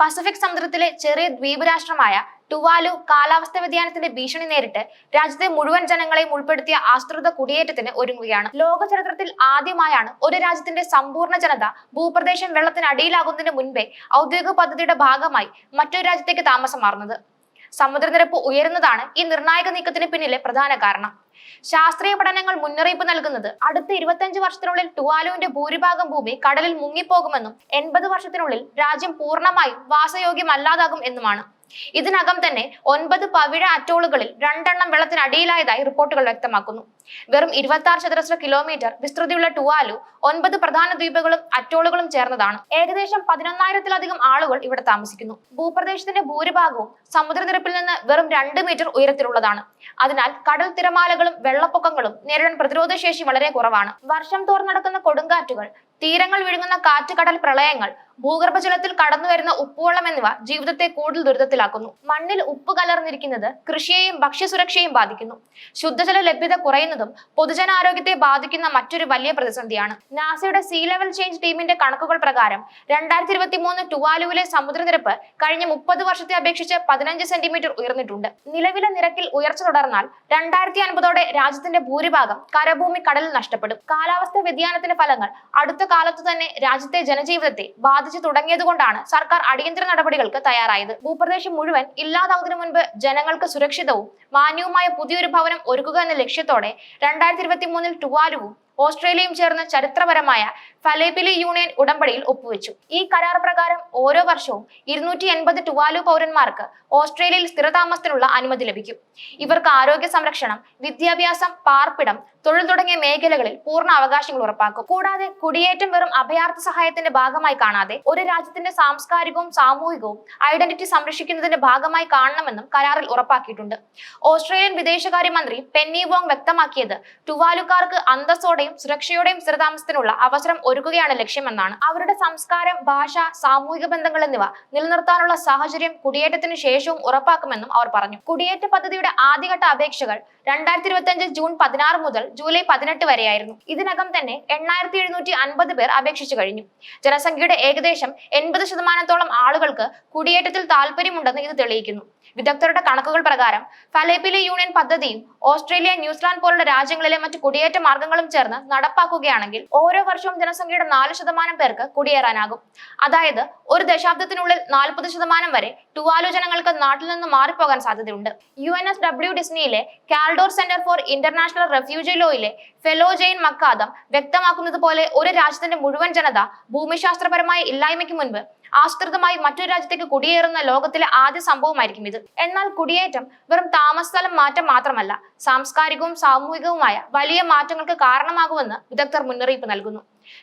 Pacific സമുദ്രത്തിലെ ചെറിയ ദ്വീപ് രാഷ്ട്രമായ ടുവാലു കാലാവസ്ഥ വ്യതിയാനത്തിന്റെ ഭീഷണി നേരിട്ട് രാജ്യത്തെ മുഴുവൻ ജനങ്ങളെയും ഉൾപ്പെടുത്തിയ ആശ്രിത കുടിയേറ്റത്തിന് ഒരുങ്ങുകയാണ്. ലോക ചരിത്രത്തിൽ ആദ്യമായാണ് ഒരു രാജ്യത്തിന്റെ സമ്പൂർണ ജനത ഭൂപ്രദേശം വെള്ളത്തിനടിയിലാകുന്നതിന് മുൻപേ ഔദ്യോഗിക പദ്ധതിയുടെ ഭാഗമായി മറ്റൊരു രാജ്യത്തേക്ക് താമസം മാറുന്നത്. സമുദ്രനിരപ്പ് ഉയരുന്നതാണ് ഈ നിർണായക നീക്കത്തിന് പിന്നിലെ പ്രധാന കാരണം. ശാസ്ത്രീയ പഠനങ്ങൾ മുന്നറിയിപ്പ് നൽകുന്നത് അടുത്ത ഇരുപത്തഞ്ച് വർഷത്തിനുള്ളിൽ ടുവാലുവിന്റെ ഭൂരിഭാഗം ഭൂമി കടലിൽ മുങ്ങിപ്പോകുമെന്നും എൺപത് വർഷത്തിനുള്ളിൽ രാജ്യം പൂർണമായും വാസയോഗ്യമല്ലാതാകും എന്നുമാണ് ഇതിനകം തന്നെ ഒൻപത് പവിഴ അറ്റോളുകളിൽ രണ്ടെണ്ണം വെള്ളത്തിനടിയിലായതായി റിപ്പോർട്ടുകൾ വ്യക്തമാക്കുന്നു. വെറും ഇരുപത്തി ആറ് ചതുരശ്ര കിലോമീറ്റർ വിസ്തൃതിയുള്ള ടുവാലു ഒൻപത് പ്രധാന ദ്വീപുകളും അറ്റോളുകളും ചേർന്നതാണ്. ഏകദേശം പതിനൊന്നായിരത്തിലധികം ആളുകൾ ഇവിടെ താമസിക്കുന്നു. ഭൂപ്രദേശത്തിന്റെ ഭൂരിഭാഗവും സമുദ്രനിരപ്പിൽ നിന്ന് വെറും രണ്ട് മീറ്റർ ഉയരത്തിലുള്ളതാണ്. അതിനാൽ കടൽ തിരമാലകളും വെള്ളപ്പൊക്കങ്ങളും നേരിടാൻ പ്രതിരോധശേഷി വളരെ കുറവാണ്. വർഷം തോറും നടക്കുന്ന കൊടുങ്കാറ്റുകൾ തീരങ്ങൾ വിഴുങ്ങുന്ന കാറ്റുകടൽ പ്രളയങ്ങൾ ഭൂഗർഭജലത്തിൽ കടന്നു വരുന്ന ഉപ്പുവെള്ളം എന്നിവ ജീവിതത്തെ കൂടുതൽ ദുരിതത്തിലാക്കുന്നു. മണ്ണിൽ ഉപ്പ് കലർന്നിരിക്കുന്നത് കൃഷിയെയും ഭക്ഷ്യസുരക്ഷയെയും ബാധിക്കുന്നു. ശുദ്ധജല ലഭ്യത കുറയുന്നതും പൊതുജനാരോഗ്യത്തെ ബാധിക്കുന്ന മറ്റൊരു വലിയ പ്രതിസന്ധിയാണ്. നാസയുടെ സീ ലെവൽ ചേഞ്ച് ടീമിന്റെ കണക്കുകൾ പ്രകാരം രണ്ടായിരത്തി ഇരുപത്തി മൂന്ന് ടുവാലുവിലെ സമുദ്രനിരപ്പ് കഴിഞ്ഞ മുപ്പത് വർഷത്തെ അപേക്ഷിച്ച് പതിനഞ്ച് സെന്റിമീറ്റർ ഉയർന്നിട്ടുണ്ട്. നിലവിലെ നിരക്കിൽ ഉയർച്ച തുടർന്നാൽ രണ്ടായിരത്തി അൻപതോടെ രാജ്യത്തിന്റെ ഭൂരിഭാഗം കരഭൂമി കടലിൽ നഷ്ടപ്പെടും. കാലാവസ്ഥ വ്യതിയാനത്തിന്റെ ഫലങ്ങൾ അടുത്ത കാലത്ത് തന്നെ രാജ്യത്തെ ജനജീവിതത്തെ ബാധിച്ചു തുടങ്ങിയതുകൊണ്ടാണ് സർക്കാർ അടിയന്തര നടപടികൾക്ക് തയ്യാറായത്. ഭൂപ്രദേശം മുഴുവൻ ഇല്ലാതാകുന്നതിന് മുൻപ് ജനങ്ങൾക്ക് സുരക്ഷിതവും മാന്യവുമായ പുതിയൊരു ഭവനം ഒരുക്കുക എന്ന ലക്ഷ്യത്തോടെ രണ്ടായിരത്തി ഇരുപത്തി മൂന്നിൽ ടുവാലുവും ഓസ്ട്രേലിയയും ചേർന്ന് ചരിത്രപരമായ ഫലേബിലി യൂണിയൻ ഉടമ്പടിയിൽ ഒപ്പുവെച്ചു. ഈ കരാർ പ്രകാരം ഓരോ വർഷവും ഇരുന്നൂറ്റി എൺപത് ടുവാലു പൗരന്മാർക്ക് ഓസ്ട്രേലിയയിൽ സ്ഥിരതാമസത്തിനുള്ള അനുമതി ലഭിക്കും. ഇവർക്ക് ആരോഗ്യ സംരക്ഷണം വിദ്യാഭ്യാസം പാർപ്പിടം തൊഴിൽ തുടങ്ങിയ മേഖലകളിൽ പൂർണ അവകാശങ്ങൾ ഉറപ്പാക്കും. കൂടാതെ കുടിയേറ്റം വെറും അഭയാർത്ഥ സഹായത്തിന്റെ ഭാഗമായി കാണാതെ ഒരു രാജ്യത്തിന്റെ സാംസ്കാരികവും സാമൂഹികവും ഐഡന്റിറ്റി സംരക്ഷിക്കുന്നതിന്റെ ഭാഗമായി കാണണമെന്നും കരാറിൽ ഉറപ്പാക്കിയിട്ടുണ്ട്. ഓസ്ട്രേലിയൻ വിദേശകാര്യമന്ത്രി പെന്നി വോങ് വ്യക്തമാക്കിയത് ടുവാലുക്കാർക്ക് അന്തസ്സോടെയും സുരക്ഷയോടെയും സ്ഥിരതാമസത്തിനുള്ള അവസരം ഒരുക്കുകയാണ് ലക്ഷ്യമെന്നാണ്. അവരുടെ സംസ്കാരം ഭാഷ സാമൂഹിക ബന്ധങ്ങൾ എന്നിവ നിലനിർത്താനുള്ള സാഹചര്യം കുടിയേറ്റത്തിന് ശേഷവും ഉറപ്പാക്കുമെന്നും അവർ പറഞ്ഞു. കുടിയേറ്റ പദ്ധതിയുടെ ആദ്യഘട്ട അപേക്ഷകൾ രണ്ടായിരത്തി ഇരുപത്തി അഞ്ച് ജൂൺ പതിനാറ് മുതൽ ജൂലൈ പതിനെട്ട് വരെയായിരുന്നു. ഇതിനകം തന്നെ എണ്ണായിരത്തി എഴുന്നൂറ്റി അൻപത് പേർ അപേക്ഷിച്ചു കഴിഞ്ഞു. ജനസംഖ്യയുടെ ഏകദേശം എൺപത് ശതമാനത്തോളം ആളുകൾക്ക് കുടിയേറ്റത്തിൽ താല്പര്യമുണ്ടെന്ന് ഇത് തെളിയിക്കുന്നു. വിദഗ്ധരുടെ കണക്കുകൾ പ്രകാരം ഫലേപ്പിലെ യൂണിയൻ പദ്ധതിയും ഓസ്ട്രേലിയ ന്യൂസിലാൻഡ് പോലുള്ള രാജ്യങ്ങളിലെ മറ്റ് കുടിയേറ്റ മാർഗങ്ങളും ചേർന്ന് നടപ്പാക്കുകയാണെങ്കിൽ ഓരോ വർഷവും ജനസംഖ്യയുടെ നാല് ശതമാനം പേർക്ക് കുടിയേറാനാകും. അതായത് ഒരു ദശാബ്ദത്തിനുള്ളിൽ നാൽപ്പത് ശതമാനം വരെ ടുവാലു ജനങ്ങൾക്ക് നാട്ടിൽ നിന്ന് മാറിപ്പോകാൻ സാധ്യതയുണ്ട്. U N S W ഡിസ്നിയിലെ Kaldor centre for international refugee ലോയിലെ fellow Jane McAdam വ്യക്തമാക്കുന്നത് പോലെ ഒരു രാജ്യത്തിന്റെ മുഴുവൻ ജനത ഭൂമിശാസ്ത്രപരമായ ഇല്ലായ്മയ്ക്ക് മുൻപ് ആശ്രിതമായി മറ്റൊരു രാജ്യത്തേക്ക് കുടിയേറുന്ന ലോകത്തിലെ ആദ്യ സംഭവമായിരിക്കും ഇത്. എന്നാൽ കുടിയേറ്റം വെറും താമസസ്ഥലം മാറ്റം മാത്രമല്ല സാംസ്കാരികവും സാമൂഹികവുമായ വലിയ മാറ്റങ്ങൾക്ക് കാരണമാകുമെന്ന് വിദഗ്ധർ മുന്നറിയിപ്പ് നൽകുന്നു.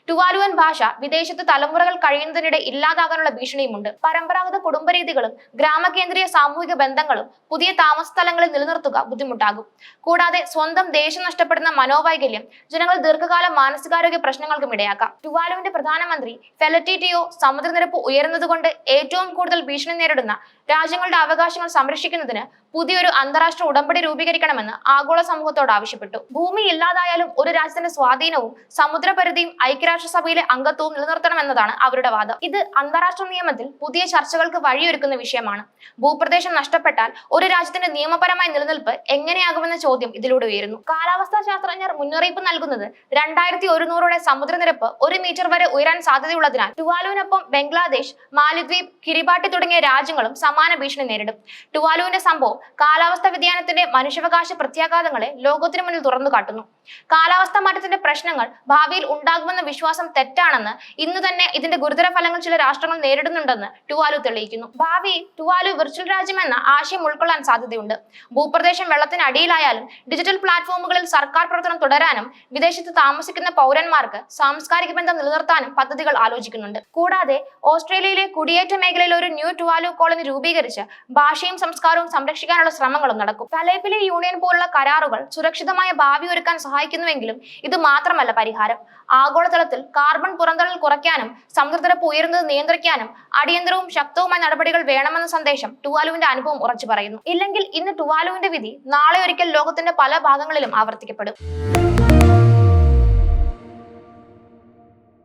ടുവാലുവൻ ഭാഷ വിദേശത്ത് തലമുറകൾ കഴിയുന്നതിനിടെ ഇല്ലാതാകാനുള്ള ഭീഷണിയുമുണ്ട്. പരമ്പരാഗത കുടുംബരീതികളും ഗ്രാമകേന്ദ്രീയ സാമൂഹിക ബന്ധങ്ങളും പുതിയ താമസ സ്ഥലങ്ങളിൽ നിലനിർത്തുക ബുദ്ധിമുട്ടാകും. കൂടാതെ സ്വന്തം ദേശം നഷ്ടപ്പെടുന്ന മനോവൈകല്യം ജനങ്ങൾ ദീർഘകാല മാനസികാരോഗ്യ പ്രശ്നങ്ങൾക്കും ഇടയാക്കാം. ടുവാലുവിന്റെ പ്രധാനമന്ത്രി ഫെലറ്റിറ്റിയോ സമുദ്രനിരപ്പ് ഉയരുന്നതുകൊണ്ട് ഏറ്റവും കൂടുതൽ ഭീഷണി നേരിടുന്ന രാജ്യങ്ങളുടെ അവകാശങ്ങൾ സംരക്ഷിക്കുന്നതിന് പുതിയൊരു അന്താരാഷ്ട്ര ഉടമ്പടി രൂപീകരിക്കണമെന്ന് ആഗോള സമൂഹത്തോട് ആവശ്യപ്പെട്ടു. ഭൂമി ഇല്ലാതായാലും ഒരു രാജ്യത്തിന്റെ സ്വാധീനവും സമുദ്രപരിധിയും ഐക്യരാഷ്ട്രസഭയിലെ അംഗത്വവും നിലനിർത്തണമെന്നതാണ് അവരുടെ വാദം. ഇത് അന്താരാഷ്ട്ര നിയമത്തിൽ പുതിയ ചർച്ചകൾക്ക് വഴിയൊരുക്കുന്ന വിഷയമാണ്. ഭൂപ്രദേശം നഷ്ടപ്പെട്ടാൽ ഒരു രാജ്യത്തിന്റെ നിയമപരമായ നിലനിൽപ്പ് എങ്ങനെയാകുമെന്ന ചോദ്യം ഇതിലൂടെ ഉയരുന്നു. കാലാവസ്ഥാ ശാസ്ത്രജ്ഞർ മുന്നറിയിപ്പ് നൽകുന്നത് രണ്ടായിരത്തി ഒരുന്നൂറോടെ സമുദ്രനിരപ്പ് ഒരു മീറ്റർ വരെ ഉയരാൻ സാധ്യതയുള്ളതിനാൽ ടുവാലുവിനൊപ്പം ബംഗ്ലാദേശ് മാലിദ്വീപ് കിരിബാട്ടി തുടങ്ങിയ രാജ്യങ്ങളും സമാന ഭീഷണി നേരിടും. ടുവാലുവിന്റെ സംഭവം കാലാവസ്ഥാ വ്യതിയാനത്തിന്റെ മനുഷ്യാവകാശ പ്രത്യാഘാതങ്ങളെ ലോകത്തിനു മുന്നിൽ തുറന്നു കാട്ടുന്നു. കാലാവസ്ഥാ മാറ്റത്തിന്റെ പ്രശ്നങ്ങൾ ഭാവിയിൽ ഉണ്ടാകുമെന്ന വിശ്വാസം തെറ്റാണെന്ന് ഇന്ന് തന്നെ ഇതിന്റെ ഗുരുതര ഫലങ്ങൾ ചില രാഷ്ട്രങ്ങൾ നേരിടുന്നുണ്ടെന്ന് ടുവാലു തെളിയിക്കുന്നു. ഭാവി ടുവാലു വിർച്വൽ രാജ്യമെന്ന ആശയം ഉൾക്കൊള്ളാൻ സാധ്യതയുണ്ട്. ഭൂപ്രദേശം വെള്ളത്തിനടിയിലായാലും ഡിജിറ്റൽ പ്ലാറ്റ്ഫോമുകളിൽ സർക്കാർ പ്രവർത്തനം തുടരാനും വിദേശത്ത് താമസിക്കുന്ന പൗരന്മാർക്ക് സാംസ്കാരിക ബന്ധം നിലനിർത്താനും പദ്ധതികൾ ആലോചിക്കുന്നുണ്ട്. കൂടാതെ ഓസ്ട്രേലിയയിലെ കുടിയേറ്റ മേഖലയിൽ ഒരു ന്യൂ ടുവാലു കോളനി രൂപീകരിച്ച് ഭാഷയും സംസ്കാരവും സംരക്ഷിക്കാനുള്ള ശ്രമങ്ങളും നടക്കും. കലേപ്പിലെ യൂണിയൻ പോലുള്ള കരാറുകൾ സുരക്ഷിതമായ ഭാവി ഒരുക്കാൻ സഹായിക്കുന്നുവെങ്കിലും ഇത് മാത്രമല്ല പരിഹാരം. ആഗോളതലത്തിൽ കാർബൺ പുറന്തള്ളൽ കുറയ്ക്കാനും സമുദ്രനിരപ്പ് ഉയരുന്നത് നിയന്ത്രിക്കാനും അടിയന്തരവും ശക്തവുമായ നടപടികൾ വേണമെന്ന സന്ദേശം ടുവാലുവിന്റെ അനുഭവം ഉറച്ചു പറയുന്നു. ഇല്ലെങ്കിൽ ഇന്ന് ടുവാലുവിന്റെ വിധി നാളെ ഒരിക്കൽ ലോകത്തിന്റെ പല ഭാഗങ്ങളിലും ആവർത്തിക്കപ്പെടും.